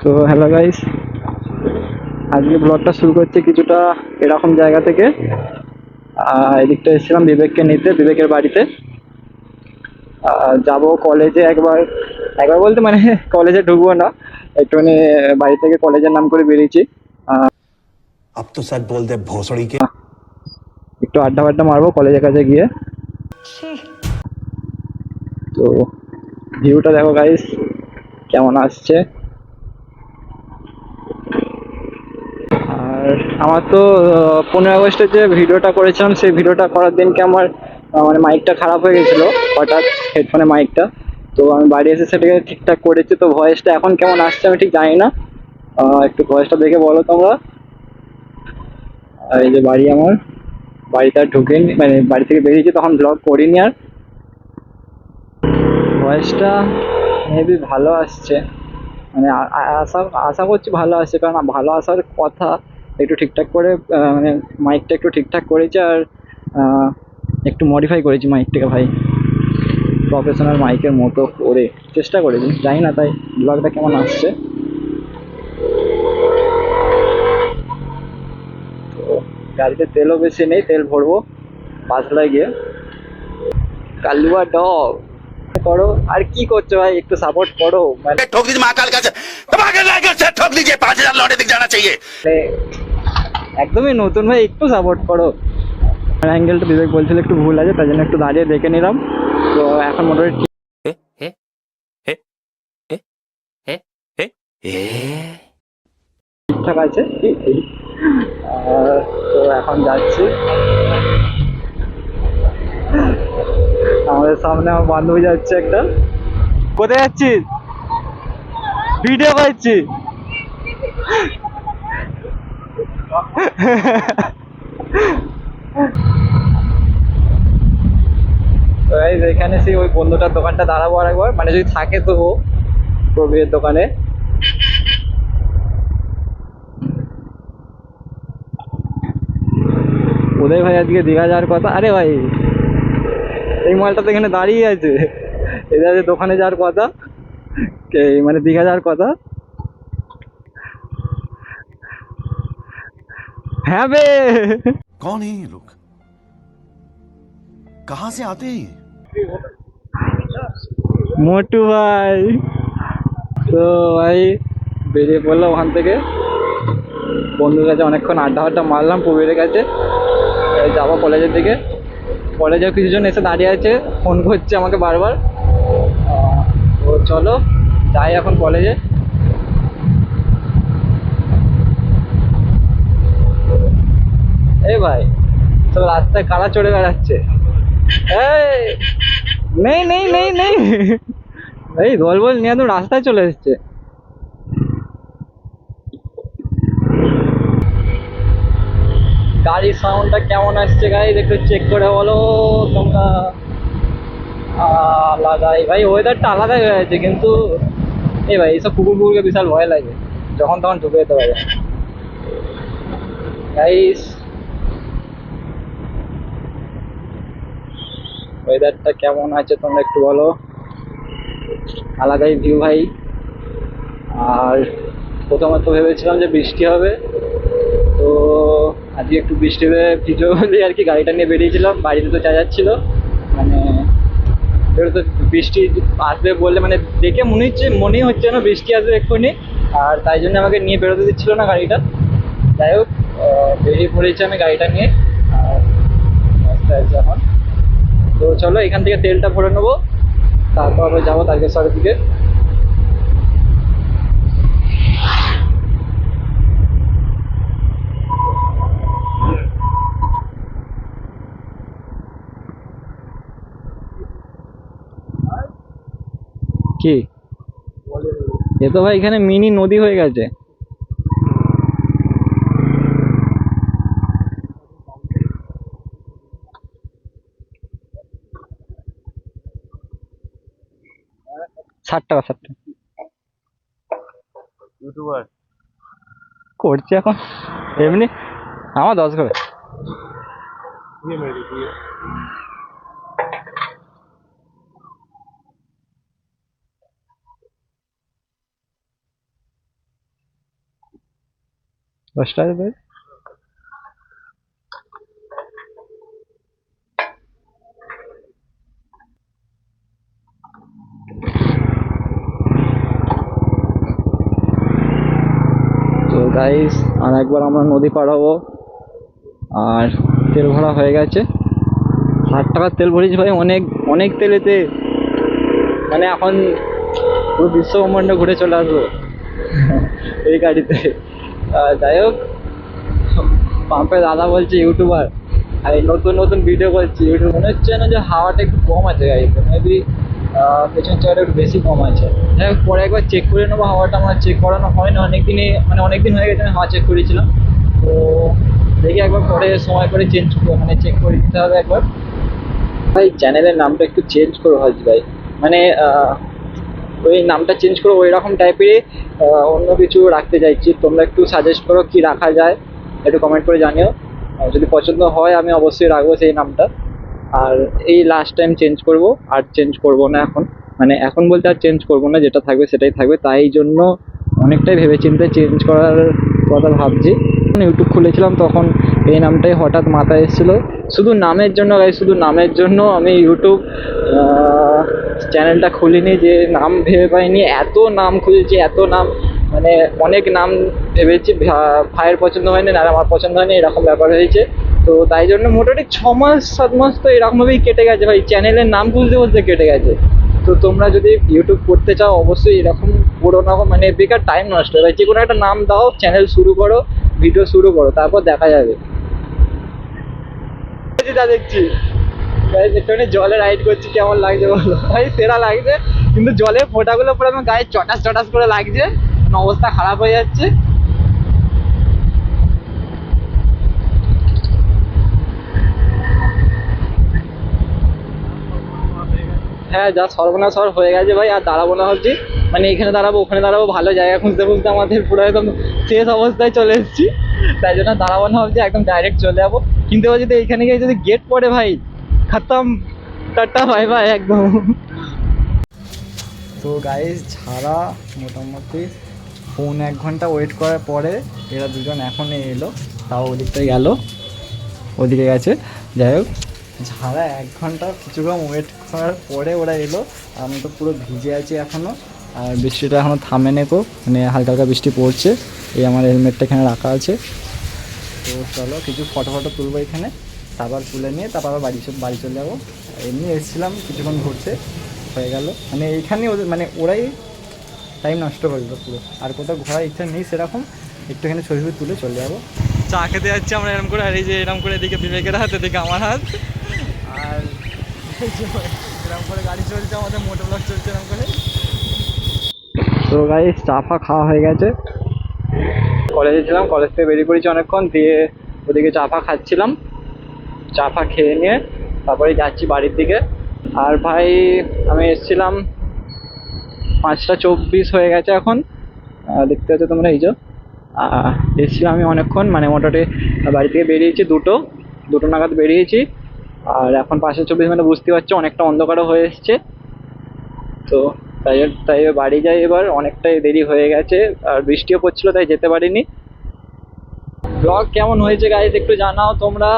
তো hello guys আজকে ব্লগটা শুরু করছি কিছুটা এরকম জায়গা থেকে। এদিকটা এসেছিলাম বিবেককে নিতে বিবেকের বাড়িতে। যাব কলেজে একবার একবার বলতে মানে কলেজে ঢুকবো না একটুখানি বাড়ি থেকে কলেজের নাম করে বেরিয়েছি। আপ তো স্যার বলতে ভোসড়িকে একটু আড্ডা ফাড্ডা মারবো কলেজের কাছে গিয়ে। তো ভিউটা দেখো গাইস কেমন আসছে? আমার তো পনেরো আগস্টে যে ভিডিওটা করেছিলাম, সেই ভিডিওটা করার দিনকে আমার মানে মাইকটা খারাপ হয়ে গেছিল, হঠাৎ হেডফোনে মাইকটা। তো আমি বাড়ি এসে সেটাকে ঠিকঠাক করেছি, তো ভয়েসটা এখন কেমন আসছে আমি ঠিক জানি না। একটু ভয়েসটা দেখে বলো তোমরা। এই যে বাড়ি আমার, বাড়িতে আর ঢুকিনি মানে বাড়ি থেকে বেরিয়েছি, তখন ব্লগ করিনি আর। ভয়েসটা মেবি ভালো আসছে। মানে আশা আশা করছি ভালো আসছে, কারণ ভালো আসার কথা একটু ঠিকঠাক করে মানে মাইকটা একটু ঠিকঠাক করেছি আর একটু মডিফাই করেছি মাইকটাকে ভাই। প্রফেশনাল মাইকের মতো করে। চেষ্টা করেছি জানি না তাই ব্লগটা কেমন আসছে। তো গাড়িতে তেলও বেশি নেই তেল ভরবো পাঁচলায় গিয়ে। কালুয়া ডগ করো আর কি করছ ভাই? একটু সাপোর্ট করো মানে ঠক দিদি মা কাল কাছে তোমাকে লাগে ঠক দিজিয়ে পাঁচ হাজার লড়ে দিক জানা চাইয়ে। মানে একদমই নতুন ভাই একটু সাপোর্ট করো। অ্যাঙ্গেলটা বিবেক বলছিল একটু ভুল আছে তাই জন্য একটু দাঁড়িয়ে দেখে নিলাম। তো এখন মোটামুটি ঠিকঠাক আছে? তো এখন যাচ্ছি। আমাদের সামনে আমার বান্ধবী যাচ্ছে একটা। কোথায় যাচ্ছিস? ভিডিও guys, এখানে সেই ওই বন্ধুটার দোকানটা দাঁড়াবো আর একবার। মানে যদি থাকে তো ও প্রবীরের দোকানে। উদয় ভাই আজকে দীঘা যাওয়ার কথা। আরে ভাই, এই মালটা তো এখানে দাঁড়িয়ে আছে। এদের দোকানে যাওয়ার কথা। মানে দীঘা যাওয়ার কথা। হ্যাঁ বে कौन है ये लोग कहां से आते हैं ये মোটু ভাই তো ভাই বেরিয়ে পড়লাম ওখান থেকে বন্ধুর কাছে অনেকক্ষণ আড্ডা আড্ডা মারলাম প্রবীরের কাছে এই যাবো কলেজের দিকে কলেজে কিছুজন এসে দাঁড়িয়ে আছে ফোন করছে আমাকে বারবার আহ, তো চলো যাই এখন কলেজে এই ভাই সব রাস্তায় কারা চড়ে বেড়াচ্ছে? নেই নেই নেই নেই। এই বল নিয়ে রাস্তায় চলে এসছে। গাড়ির সাউন্ডটা কেমন আসছে গাইজ একটু চেক করে বলো তোমরা। আলাদাই ভাই ওয়েদারটা আলাদাই হয়ে আছে কিন্তু এই ভাই, এইসব কুকুর কুকুরকে বিশাল ভয় লাগে। যখন তখন ঢুকে যেতে পারে। গাইস ওয়েদারটা কেমন আছে তোমরা একটু বলো? আলাদাই ভিউ ভাই। আর প্রথমত ভেবেছিলাম যে বৃষ্টি হবে। তো আজকে একটু বৃষ্টি হয়ে ভিজো বলে আর কি গাড়িটা নিয়ে বেরিয়েছিলাম। বাড়িতে তো যা যাচ্ছিল মানে বেরোতে বৃষ্টি আসবে বললে মানে দেখে মনে হচ্ছে, মনেই হচ্ছে না বৃষ্টি আসবে এক্ষুনি। আর তাই জন্য আমাকে নিয়ে বেরোতে দিচ্ছিল না গাড়িটা। যাই হোক বেরিয়ে পড়েছি আমি গাড়িটা নিয়ে। আর এখন। তো চলো, এখান থেকে তেলটা ভরে নেব। তারপর আবার যাব তারকেশ্বরের দিকে। কি? এ তো ভাই, এখানে মিনি নদী হয়ে গেছে। ষাট টাকা ষাট টাকা ইউটিউবার করছি এখন এমনি আমার দশ করে দশ টাকা গাইস আর একবার আমরা নদী পার হব। আর তেল ভরা হয়ে গেছে। ষাট টাকার তেল ভরেছি ভাই, অনেক অনেক তেলেতে। মানে এখন পুরো বিশ্বব্রহ্মাণ্ড ঘুরে চলে আসব এই গাড়িতে। যাই হোক, পাম্পে দাদা বলছে ইউটিউবার, আর নতুন নতুন ভিডিও করছি। ইউটিউব মনে হচ্ছে না যে হাওয়াটা একটু কম আছে গাড়িতে মেবি পেছন চাকাটা একটু বেশি কম আছে। যাই পরে একবার চেক করে নেব, হাওয়াটা আমার চেক করানো হয় না অনেক দিনই মানে অনেক দিন হয়ে গেছে, আমি হাওয়া চেক করেছিলাম। তো দেখি একবার পরে সময় করে চেঞ্জ মানে চেক করে দিতে হবে একবার। ভাই চ্যানেলের নামটা একটু চেঞ্জ করো ভাবছি ভাই। মানে ওই নামটা চেঞ্জ করে ওই রকম টাইপেরই অন্য কিছু রাখতে চাইছি। তোমরা একটু সাজেস্ট করো, কি রাখা যায়, একটু কমেন্ট করে জানিও। যদি পছন্দ হয়, আমি অবশ্যই রাখব সেই নামটা। আর এই লাস্ট টাইম চেঞ্জ করব, আর চেঞ্জ করব না এখন। মানে এখন বলতে আর চেঞ্জ করব না, যেটা থাকবে সেটাই থাকবে। তাই জন্য অনেকটাই ভেবেচিন্তে চেঞ্জ করার কথা ভাবছি। ইউটিউব খুলেছিলাম, তখন এই নামটাই হঠাৎ মাথায় এসেছিল। শুধু নামের জন্য গাই শুধু নামের জন্য আমি ইউটিউব চ্যানেলটা খুলিনি, যে নাম ভেবে পাইনি। এত নাম খুঁজেছি এত নাম মানে অনেক নাম ভেবেছি। ভাইয়ের পছন্দ হয়নি, আর আমার পছন্দ হয়নি, এরকম ব্যাপার হয়েছে। তো তাই জন্য মোটামুটি ছ মাস, সাত মাস তো এরকমভাবেই কেটে গেছে। ভাই চ্যানেলের নাম বুঝতে খুঁজতে কেটে গেছে। তো তোমরা যদি ইউটিউব করতে চাও, অবশ্যই এরকম করো না মানে বেকার টাইম নষ্ট হয়। যে কোনো একটা নাম দাও চ্যানেল শুরু করো ভিডিও শুরু করো, তারপর দেখা যাবে। যা দেখছি। একটুখানি জলে রাইড করছি, কেমন লাগছে বলো? ভাই, সেরা লাগছে। কিন্তু জলের ফোঁটাগুলো পুরো আমার গায়ে চটাস চটাস করে লাগছে। অবস্থা খারাপ হয়ে যাচ্ছে। হ্যাঁ যা সর্বনাশ হওয়ার হয়ে গেছে ভাই, আর দাঁড়াবো না ভাবছি। মানে এখানে দাঁড়াবো, ওখানে দাঁড়াবো, ভালো জায়গা খুঁজতে খুঁজতে আমাদের পুরো একদম শেষ অবস্থায় চলে এসেছি। তাই জন্য দাঁড়াবো না ভাবছি, একদম ডাইরেক্ট চলে যাব। কিন্তু এবার যদি এইখানে গিয়ে যদি গেট পড়ে ভাই, খতম। টাটা ভাই ভাই একদম। তো গাইজ ছাড়া মোটামুটি ফোন এক ঘণ্টা ওয়েট করার পরে এরা দুজন এখনই এলো, তাও ওদিকটায় গেল, ওদিকে গেছে। যাই হোক ঝাড়া এক ঘণ্টা, কিছুক্ষণ ওয়েট করার পরে ওরা এলো। আমি তো পুরো ভিজে আছি এখনও আর বৃষ্টিটা এখনও থামে নেকো মানে হালকা হালকা বৃষ্টি পড়ছে। এই আমার হেলমেটটা এখানে রাখা আছে। তো চলো, কিছু ফটো ফটো তুলবো এখানে। তারপর তুলে নিয়ে তারপর আবার বাড়ি বাড়ি চলে যাব। এমনি এসেছিলাম, কিছুক্ষণ ঘুরতে। হয়ে গেল। মানে এইখানে ওদের মানে ওরাই টাইম নষ্ট করল পুরো। আর কোথাও ঘোরার ইচ্ছা নেই সেরকম। একটুখানি ছবি তুলে চলে যাব। চা খেতে যাচ্ছি আমরা এরকম করে, আর এই যে এরকম করে এদিকে বিবেকের হাত, এদিকে আমার হাত। এরকম করে গাড়ি চলছে আমাদের মোটর চলছে এরকম করে তো গাড়ি চা ফা খাওয়া হয়ে গেছে। কলেজে থেকে বেরিয়ে পড়েছি অনেকক্ষণ, দিয়ে ওদিকে খাচ্ছিলাম। চা ফা খেয়ে নিয়ে তারপরে যাচ্ছি বাড়ির দিকে। আর ভাই, আমি এসেছিলাম পাঁচটা চব্বিশ হয়ে গেছে এখন। দেখতে পাচ্ছ তোমরা এই যে। এসেছিলাম আমি অনেকক্ষণ মানে মোটামুটি বাড়ি থেকে বেরিয়েছি দুটো। দুটো নাগাদ বেরিয়েছি। আর এখন পাঁচশো চব্বিশ মানে বুঝতে পারছ, অনেকটা অন্ধকারও হয়ে এসছে। তো তাই তাই বাড়ি যাই এবার, অনেকটাই দেরি হয়ে গেছে, আর বৃষ্টিও পড়ছিল তাই যেতে পারিনি। ব্লগ কেমন হয়েছে গাইজ একটু জানাও তোমরা।